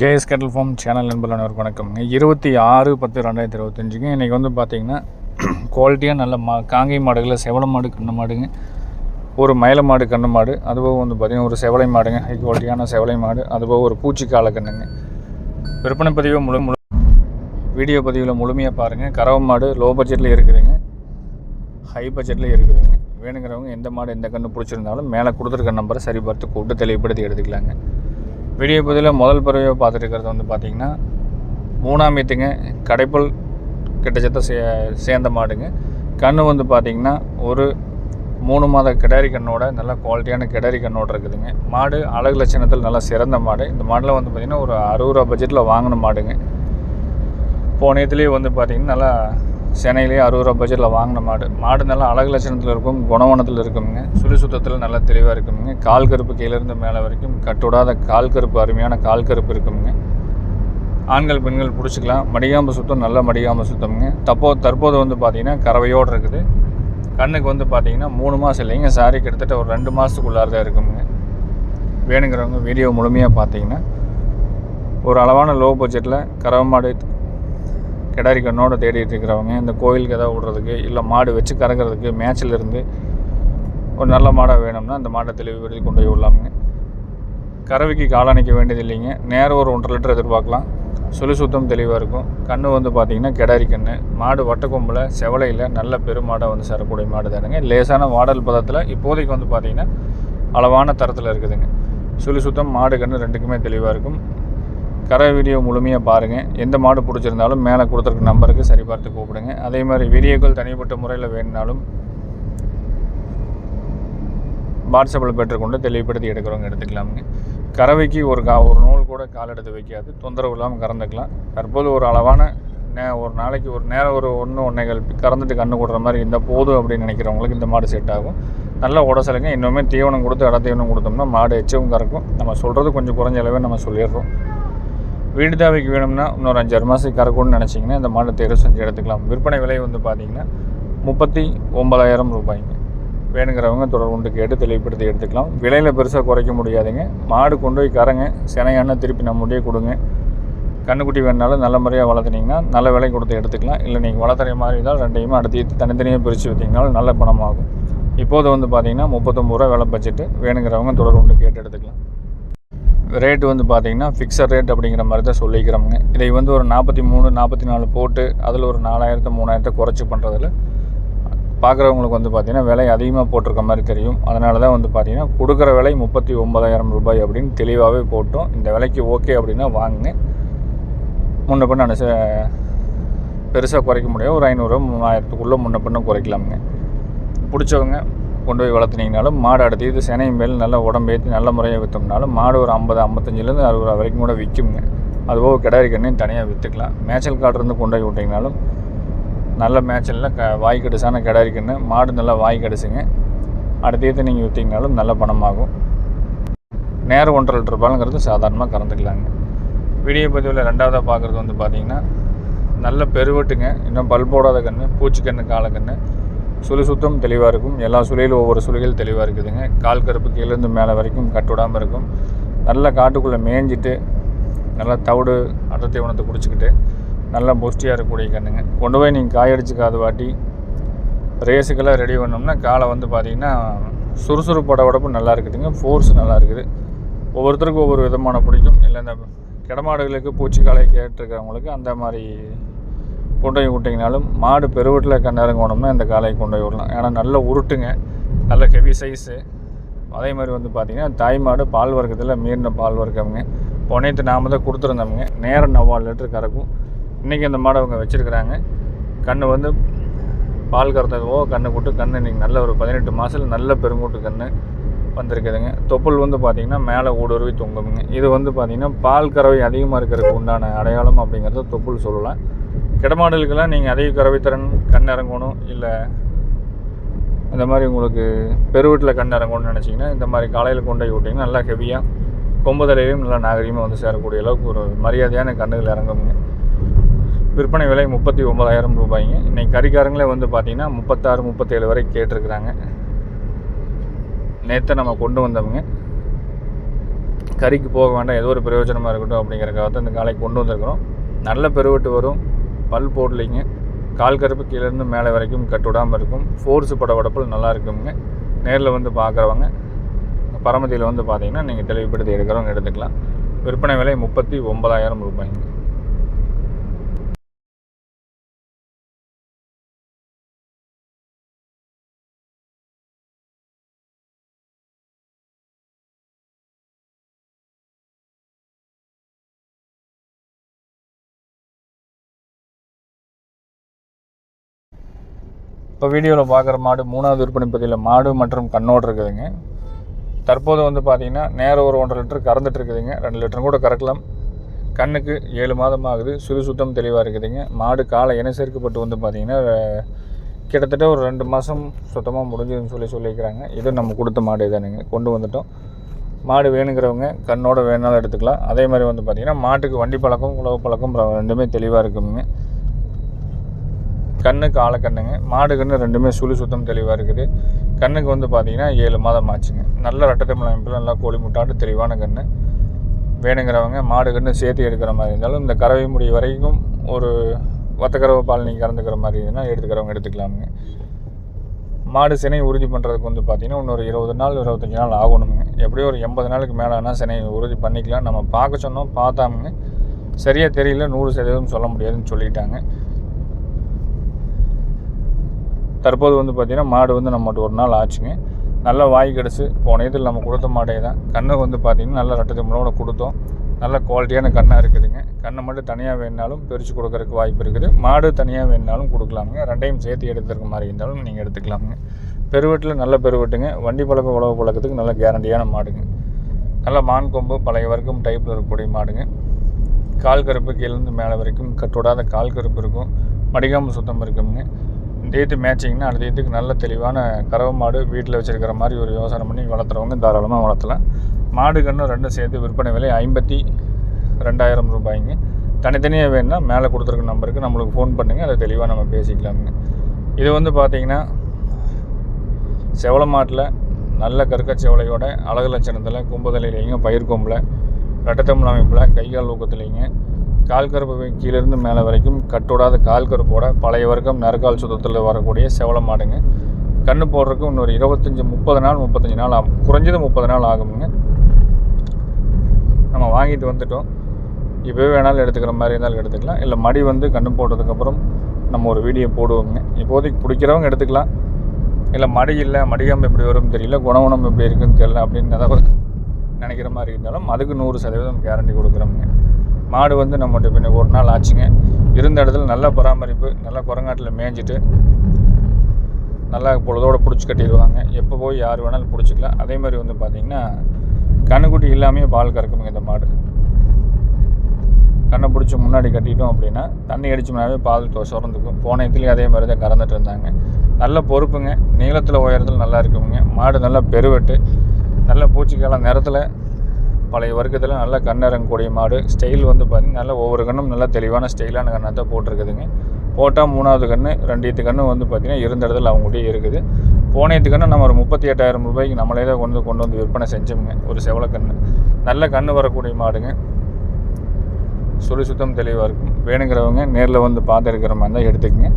KS கேட்டல் form channel நண்பர்கள் அனைவருக்கு வணக்கம்ங்க இருபத்தி ஆறு பத்து ரெண்டாயிரத்தி இருபத்தஞ்சுங்க இன்றைக்கி வந்து பார்த்தீங்கன்னா குவாலிட்டியாக நல்ல மா காங்கை மாடுகளில் செவளை மாடு கண்ணு மாடுங்க. ஒரு மயில மாடு கண்ணு மாடு அதுபோக வந்து பார்த்திங்கன்னா ஒரு செவலை மாடுங்க. ஹை குவாலிட்டியான செவலை மாடு அதுபோக ஒரு பூச்சிக்கால கண்ணுங்க விற்பனை பதிவு முழு முழு வீடியோ பதிவில் முழுமையாக பாருங்கள் கறவை மாடு லோ பட்ஜெட்டில் இருக்குதுங்க. ஹை பட்ஜெட்டில் இருக்குதுங்க. வேணுங்கிறவங்க எந்த மாடு எந்த கன்று பிடிச்சிருந்தாலும் மேலே கொடுத்துருக்க நம்பரை சரி பார்த்து கூப்பிட்டு தெளிவுபடுத்தி எடுத்துக்கலாங்க. வீடியோ பதிவில் முதல் பறவையை பார்த்துட்டு வந்து பார்த்திங்கன்னா மூணாம் ஏத்துங்க கடைப்பல் கிட்டத்தட்ட சே சேர்ந்த மாடுங்க. கன்று வந்து பார்த்திங்கன்னா ஒரு மூணு மாத கிடாரி கண்ணோட நல்லா குவாலிட்டியான கிடாரி கண்ணோட இருக்குதுங்க. மாடு அழகு லட்சணத்தில் நல்லா சிறந்த மாடு. இந்த மாடில் வந்து பார்த்திங்கன்னா ஒரு அறுபது ரூபா பட்ஜெட்டில் வாங்கின மாடுங்க. போனயத்துலேயே வந்து பார்த்திங்கன்னா நல்லா சென்னையிலேயே அறுபது ரூபா பட்ஜெட்டில் வாங்கின மாடு. மாடு நல்லா அழகு லட்சணத்தில் இருக்கும் குணவனத்தில் இருக்குங்க சுழி சுத்தத்தில் நல்லா தெளிவாக இருக்குங்க கால் கருப்பு கீழேருந்து மேலே வரைக்கும் கட்டுடாத கால் கருப்பு அருமையான கால் கருப்பு இருக்குங்க ஆண்கள் பெண்கள் பிடிச்சிக்கலாம். மடிகாம்பு சுத்தம் நல்ல மடிகாம்பு சுத்தம்ங்க. தப்போ தற்போது வந்து பார்த்திங்கன்னா கறவையோடு இருக்குது. கண்ணுக்கு வந்து பார்த்திங்கன்னா மூணு மாதம் இல்லைங்க. சாரி கிட்டத்தட்ட ஒரு ரெண்டு மாதத்துக்குள்ளார தான் இருக்குங்க வேணுங்கிறவங்க வீடியோ முழுமையாக பார்த்தீங்கன்னா ஒரு அளவான லோ பட்ஜெட்டில் கறவை மாடு கிடாரி கண்ணோடு தேடிட்டு இருக்கிறவங்க இந்த கோயிலுக்கு எதாவது விடுறதுக்கு இல்லை மாடு வச்சு கறக்கிறதுக்கு மேட்ச்சில் இருந்து ஒரு நல்ல மாடாக வேணும்னா அந்த மாட்டை தெளிவுபடுத்தி கொண்டு போய் விடலாமுங்க கறவைக்கு காலணிக்க வேண்டியது இல்லைங்க. நேரம் ஒரு ஒன்றரை லிட்டர் எதிர்பார்க்கலாம். சுழி சுத்தம் தெளிவாக இருக்கும். கண்ணு வந்து பார்த்திங்கன்னா கிடாரி கண்ணு. மாடு வட்டக்கொம்பில் செவலையில் நல்ல பெருமாடாக வந்து சேரக்கூடிய மாடு தானுங்க. லேசான வாடல் பதத்தில் இப்போதைக்கு வந்து பார்த்திங்கன்னா அளவான தரத்தில் இருக்குதுங்க. சுழி சுத்தம் மாடு கண்ணு ரெண்டுக்குமே தெளிவாக இருக்கும். கரை வீடியோ முழுமையாக பாருங்கள் எந்த மாடு பிடிச்சிருந்தாலும் மேலே கொடுத்துருக்க நம்பருக்கு சரி பார்த்து கூப்பிடுங்க. அதே மாதிரி வீடியோக்கள் தனிப்பட்ட முறையில் வேணுனாலும் வாட்ஸ்அப்பில் பெற்றுக்கொண்டு தெளிவுபடுத்தி எடுக்கிறவங்க எடுத்துக்கலாமுங்க. கறவைக்கு ஒரு கா ஒரு நூல் கூட கால் எடுத்து வைக்காது. தொந்தரவு இல்லாமல் கறந்துக்கலாம். தற்போது ஒரு அளவான நே ஒரு நாளைக்கு ஒரு நேரம் ஒரு ஒன்று ஒன்றைகள் கறந்துட்டு கண்ணு கொடுற மாதிரி இந்த போதும் அப்படின்னு நினைக்கிறவங்களுக்கு இந்த மாடு செட் ஆகும். நல்லா உடசலுங்க. இன்னுமே தீவனம் கொடுத்து இட தீவனம் கொடுத்தோம்னா மாடு எச்சவும் கறக்கும். நம்ம சொல்கிறது கொஞ்சம் குறைஞ்ச அளவே நம்ம சொல்லிடுறோம். வீடு தேவைக்கு வேணும்னா இன்னொரு அஞ்சாறு மாதத்துக்கு கறக்கணும்னு நினச்சிங்கன்னா இந்த மாடு தேர்வு செஞ்சு எடுத்துக்கலாம். விற்பனை விலை வந்து பார்த்திங்கன்னா முப்பத்தி ஒன்பதாயிரம் ரூபாய்ங்க. வேணுங்கிறவங்க தொடர்கொண்டு கேட்டு தெளிவுபடுத்தி எடுத்துக்கலாம். விலையில் பெருசாக குறைக்க முடியாதுங்க. மாடு கொண்டு போய் கறங்க. சினையான திருப்பி நம்மகிட்டே கொடுங்க. கண்ணுக்குட்டி வேணுனாலும் நல்ல முறையாக வளர்த்துனீங்கன்னா நல்ல விலை கொடுத்து எடுத்துக்கலாம். இல்லை நீங்கள் வளர்த்துற மாதிரி இருந்தால் ரெண்டையும் அடுத்து தனித்தனியாக பிரித்து வைத்தீங்கனாலும் நல்ல பணமாகும். இப்போது வந்து பார்த்திங்கன்னா முப்பத்தொம்பது ரூபா விலை பட்ஜெட்டு. வேணுங்கிறவங்க தொடர்கொண்டு கேட்டு எடுத்துக்கலாம். ரேட்டு வந்து பார்த்திங்கன்னா ஃபிக்ஸட் ரேட் அப்படிங்கிற மாதிரி தான் சொல்லிக்கிறோமுங்க இதை வந்து ஒரு நாற்பத்தி மூணு நாற்பத்தி நாலு போட்டு அதில் ஒரு நாலாயிரத்து மூணாயிரத்தை குறைச்சி பண்ணுறதுல பார்க்குறவங்களுக்கு வந்து பார்த்திங்கன்னா விலை அதிகமாக போட்டிருக்க மாதிரி தெரியும். அதனால தான் வந்து பார்த்திங்கன்னா கொடுக்குற விலை முப்பத்தி ஒன்பதாயிரம் ரூபாய் அப்படின்னு தெளிவாகவே போட்டோம். இந்த விலைக்கு ஓகே அப்படின்னா வாங்குங்க. முன்ன பின்ன அனுச பெருசாக குறைக்க முடியாது. ஒரு ஐநூறு மூணாயிரத்துக்குள்ளே முன்ன பின்ன குறைக்கலாமுங்க. பிடிச்சவங்க கொண்டு போய் வளர்த்துனீங்கனாலும் மாடு அடுத்து இது சினை மேல் நல்லா உடம்பேற்றி நல்ல முறையாக விற்றோம்னாலும் மாடு ஒரு ஐம்பது ஐம்பத்தஞ்சிலேருந்து அறுபது ரூபா வரைக்கும் கூட விற்குங்க. அதுபோக கிடாரி கண்ணையும் தனியாக விற்றுக்கலாம் மேய்ச்சல் காட்டிருந்து கொண்டு போய் விட்டிங்கனாலும் நல்ல மேய்ச்சலில் க வாய் கடிசான கிடாரி கன்று மாடு நல்லா வாய் கடிசுங்க. அடுத்த நீங்கள் விற்றிங்கனாலும் நல்ல பணமாகும். நேரம் ஒன்றரை லிட்டர் பாலுங்கிறது சாதாரணமாக கறந்துக்கலாங்க. வீடியோ பதிவில் ரெண்டாவதாக பார்க்குறது வந்து பார்த்திங்கன்னா நல்ல பெருவெட்டுங்க. இன்னும் பல் போடாத கன்று பூச்சிக்கன்று காலக்கன்று. சுழி சுத்தம் தெளிவாக இருக்கும். எல்லா சுழியிலும் ஒவ்வொரு சுழிகள் தெளிவாக இருக்குதுங்க. கால் கருப்பு கீழேருந்து மேலே வரைக்கும் கட்டுவிடாமல் இருக்கும். நல்லா காட்டுக்குள்ளே மேய்ஞ்சிட்டு நல்லா தவிடு அடை தீவனத்தை குடிச்சிக்கிட்டு நல்லா புஷ்டியாக இருக்கக்கூடிய கண்ணுங்க. கொண்டு போய் நீங்கள் காயடிச்சு காது வாட்டி ரேஸுக்கெல்லாம் ரெடி பண்ணோம்னா காலை வந்து பார்த்திங்கன்னா சுறுசுறுப்போட உடம்பு நல்லா இருக்குதுங்க. ஃபோர்ஸ் நல்லா இருக்குது. ஒவ்வொருத்தருக்கும் ஒவ்வொரு விதமான பிடிக்கும். இல்லை இந்த கிடமாடுகளுக்கு பூச்சிக்காலை கேட்டிருக்கிறவங்களுக்கு அந்த மாதிரி கொண்டு போய் விட்டிங்கனாலும் மாடு பெருவீட்டில் கண்ணிறங்கணும்னா இந்த காலையை கொண்டு போய் விடலாம். ஏன்னா நல்ல உருட்டுங்க. நல்ல ஹெவி சைஸு அதே மாதிரி வந்து பார்த்திங்கன்னா தாய் மாடு பால் வர்க்கத்தில் மீறின பால் வர்க்கவங்க புனைத்து நாம தான் கொடுத்துருந்தவங்க நேரம் நவ்வாறு லிட்டர் கறக்கும். இன்றைக்கி அந்த மாடை அவங்க வச்சுருக்குறாங்க. கன்று வந்து பால் கறந்ததுவோ கண்ணு கூட்டு கன்று இன்றைக்கி நல்ல ஒரு பதினெட்டு மாதத்தில் நல்ல பெருங்கூட்டு கன்று வந்திருக்குதுங்க. தொப்புள் வந்து பார்த்திங்கன்னா மேலே ஊடுருவி தொங்குங்க இது வந்து பார்த்திங்கன்னா பால் கறவை அதிகமாக இருக்கிறதுக்கு உண்டான அடையாளம் அப்படிங்கிறத தொப்புள் சொல்லலாம். கிடமாடுகளுக்கெல்லாம் நீங்கள் அதிக கறவை கண் இறங்கணும் இல்லை இந்த மாதிரி உங்களுக்கு பெருவீட்டில் கண் இறங்கணும்னு நினச்சிங்கன்னா இந்த மாதிரி காலையில் கொண்டு போய் விட்டிங்கன்னா நல்லா ஹெவியாக கொம்புதலையும் நல்லா நாகரிகமாக வந்து சேரக்கூடிய அளவுக்கு ஒரு மரியாதையான கண்ணுகள் இறங்குங்க. விற்பனை விலை முப்பத்தி ஒன்பதாயிரம் ரூபாய்ங்க. இன்றைக்கி கறிக்காரங்களே வந்து பார்த்திங்கன்னா முப்பத்தாறு முப்பத்தேழு வரை கேட்டிருக்கிறாங்க. நேற்று நம்ம கொண்டு வந்தவங்க. கறிக்கு போக வேண்டாம் ஏதோ ஒரு பிரயோஜனமாக இருக்கட்டும் அப்படிங்கிறக்காக தான் இந்த காலைக்கு கொண்டு வந்திருக்கிறோம். நல்ல பெருவெட்டு வரும். பல் போடலைங்க. கால் கருப்பு கீழேருந்து மேலே வரைக்கும் கட்டு விடாமல் இருக்கும். ஃபோர்ஸு பட படபடப்பில் நல்லா இருக்குங்க. நேரில் வந்து பார்க்குறவங்க பரமதியில் வந்து பார்த்தீங்கன்னா நீங்கள் தெளிவுபடுத்தி எடுக்கிறவங்க எடுத்துக்கலாம். விற்பனை விலை முப்பத்தி ஒன்பதாயிரம் ரூபாய்ங்க. இப்போ வீடியோவில் பார்க்குற மாடு மூணாவது விற்பனை பதிவில் மாடு மற்றும் கண்ணோடு இருக்குதுங்க. தற்போது வந்து பார்த்திங்கன்னா நேரம் ஒரு ஒன்றரை லிட்டர் கறந்துட்டு இருக்குதுங்க. ரெண்டு லிட்டரும் கூட கறக்கலாம். கண்ணுக்கு ஏழு மாதம் ஆகுது. சுறு சுத்தம் தெளிவாக இருக்குதுங்க. மாடு காலை இன சேர்க்கப்பட்டு வந்து பார்த்திங்கன்னா கிட்டத்தட்ட ஒரு ரெண்டு மாதம் சுத்தமாக முடிஞ்சதுன்னு சொல்லி சொல்லியிருக்கிறாங்க. இது நம்ம கொடுத்த மாடு தானுங்க. கொண்டு வந்துட்டோம். மாடு வேணுங்கிறவங்க கண்ணோட வேணாலும் எடுத்துக்கலாம். அதே மாதிரி வந்து பார்த்திங்கன்னா மாட்டுக்கு வண்டி பழக்கம் உழவு பழக்கம் ரெண்டுமே தெளிவாக இருக்குங்க. கண்ணுக்கு ஆளை கண்ணுங்க. மாடு கண்ணு ரெண்டுமே சுழி சுத்தம் தெளிவாக இருக்குது. கண்ணுக்கு வந்து பார்த்திங்கன்னா ஏழு மாதம் ஆச்சுங்க. நல்ல ரட்டத்தமிழ் அமைப்பில் நல்லா கோழி முட்டாட்டு தெளிவான கண்ணு. வேணுங்கிறவங்க மாடு கண்ணு சேர்த்து எடுக்கிற மாதிரி இருந்தாலும் இந்த கறவை முடி வரைக்கும் ஒரு வத்தக்கறவை பால் நீங்கள் கறந்துக்கிற மாதிரி இருந்தால் எடுத்துக்கிறவங்க எடுத்துக்கலாமுங்க. மாடு சினை உறுதி பண்ணுறதுக்கு வந்து பார்த்திங்கன்னா இன்னொரு இருபது நாள் இருபத்தஞ்சி நாள் ஆகணுங்க எப்படியும் ஒரு எண்பது நாளுக்கு மேலேனா சினை உறுதி பண்ணிக்கலாம். நம்ம பார்க்க சொன்னோம் பார்த்தாமுங்க. சரியாக தெரியல நூறு சதவீதம் சொல்ல முடியாதுன்னு சொல்லிட்டாங்க. தற்போது வந்து பார்த்திங்கன்னா மாடு வந்து நம்மகிட்ட ஒரு நாள் ஆச்சுங்க. நல்ல வாய் கிடச்சி போன இதில் நம்ம கொடுத்த மாடே தான். கண்ணு வந்து பார்த்திங்கன்னா நல்ல ரெட்டை தமிழோட கொடுத்தோம். நல்ல குவாலிட்டியான கண்ணாக இருக்குதுங்க. கண்ணை மட்டும் தனியாக வேணுனாலும் பிரித்து கொடுக்கறதுக்கு வாய்ப்பு இருக்குது. மாடு தனியாக வேணுனாலும் கொடுக்கலாமுங்க. ரெண்டையும் சேர்த்து எடுத்துருக்க மாதிரி இருந்தாலும் நீங்கள் எடுத்துக்கலாமுங்க. பெருவெட்டில் நல்ல பெருவெட்டுங்க. வண்டி பழக்கம் உழவு பழக்கத்துக்கு நல்ல கேரண்டியான மாடுங்க. நல்ல மான் கொம்பு பழைய வரைக்கும் டைப்பில் இருக்கக்கூடிய மாடுங்க. கால் கருப்பு கீழேருந்து மேலே வரைக்கும் கட்டுவிடாத கால் கருப்பு இருக்கும். மடிகாமல் சுத்தம் இருக்குங்க. இந்த மேட்சிங்னா அடுத்த இதுக்கு நல்ல தெளிவான கறவை மாடு வீட்டில் வச்சுருக்கிற மாதிரி ஒரு யோசனை பண்ணி வளர்த்துறவங்க தாராளமாக வளர்த்தலாம். மாடு கன்று ரெண்டும் சேர்த்து விற்பனை விலை ஐம்பத்தி ரெண்டாயிரம் ரூபாய்ங்க. தனித்தனியாக வேணும்னா மேலே கொடுத்துருக்க நம்பருக்கு நம்மளுக்கு ஃபோன் பண்ணுங்கள் அதை தெளிவாக நம்ம பேசிக்கலாமுங்க. இது வந்து பார்த்திங்கன்னா செவள மாட்டில் நல்ல கருக்க செவலையோட அழகு லட்சணத்தில் கும்பதலையிலைங்க பயிர் கொம்பில் ரெட்டத்தமிழ் அமைப்பில் கைகால் ஊக்கத்துலேங்க கால் கருப்பு கீழேருந்து மேலே வரைக்கும் கட்டோடாத கால் கருப்போட பழைய வர்க்கம் நறுக்கால் சுத்தத்தில் வரக்கூடிய செவல மாடுங்க. கண்ணு போடுறதுக்கு இன்னொரு இருபத்தஞ்சி முப்பது நாள் முப்பத்தஞ்சு நாள் ஆகும். குறைஞ்சது முப்பது நாள் ஆகுங்க நம்ம வாங்கிட்டு வந்துட்டோம். இப்போவே வேணாலும் எடுத்துக்கிற மாதிரி இருந்தாலும் எடுத்துக்கலாம். இல்லை மடி வந்து கண்ணு போட்டதுக்கப்புறம் நம்ம ஒரு வீடியோ போடுவோங்க இப்போதைக்கு பிடிக்கிறவங்க எடுத்துக்கலாம். இல்லை மடி இல்லை மடிகாம்பு எப்படி வரும்னு தெரியல குணகுணம் எப்படி இருக்குன்னு தெரியல அப்படின்னு ஏதாவது நினைக்கிற மாதிரி இருந்தாலும் அதுக்கு நூறு சதவீதம் கேரண்டி கொடுக்குறோம்ங்க. மாடு வந்து நம்மகிட்ட பின்ன ஒரு நாள் ஆச்சுங்க. இருந்த இடத்துல நல்ல பராமரிப்பு நல்லா குரங்காட்டில் மேய்ஞ்சிட்டு நல்லா பொழுதோடு பிடிச்சி கட்டிடுவாங்க. எப்போ போய் யார் வேணாலும் பிடிச்சிக்கலாம். அதே மாதிரி வந்து பார்த்திங்கன்னா கண்ணுக்குட்டி இல்லாமையே பால் கறக்குங்க இந்த மாடு. கண்ணை பிடிச்சி முன்னாடி கட்டிட்டோம் அப்படின்னா தண்ணி அடிச்சோம்னாவே பால் சுரந்துக்கும். போன இதுலேயும் அதே மாதிரி தான் கறந்துட்டு இருந்தாங்க. நல்ல பொறுப்புங்க. நீளத்தில் உயரத்தில் நல்லா இருக்குங்க. மாடு நல்லா பெருவெட்டு. நல்ல பூச்சிக்கால நிறத்தில் பழைய வர்க்கத்தில் நல்ல கண்ணறங்கக்கூடிய மாடு. ஸ்டைல் வந்து பார்த்திங்கன்னா நல்ல ஒவ்வொரு கண்ணும் நல்லா தெளிவான ஸ்டைலான கண்ணாக தான் போட்டிருக்குதுங்க. போட்டால் மூணாவது கன்று ரெண்டு கன்று வந்து பார்த்திங்கன்னா இருந்த இடத்துல அவங்ககிட்டயே இருக்குது. போனேத்து கன்று நம்ம ஒரு முப்பத்தி எட்டாயிரம் ரூபாய்க்கு நம்மளே தான் கொண்டு கொண்டு வந்து விற்பனை செஞ்சோமுங்க. ஒரு செவலக்கன்று நல்ல கன்று வரக்கூடிய மாடுங்க. சுழி சுத்தம் தெளிவாக இருக்கும். வேணுங்கிறவங்க நேரில் வந்து பார்த்துருக்கிற மாதிரி இருந்தால் எடுத்துக்கங்க.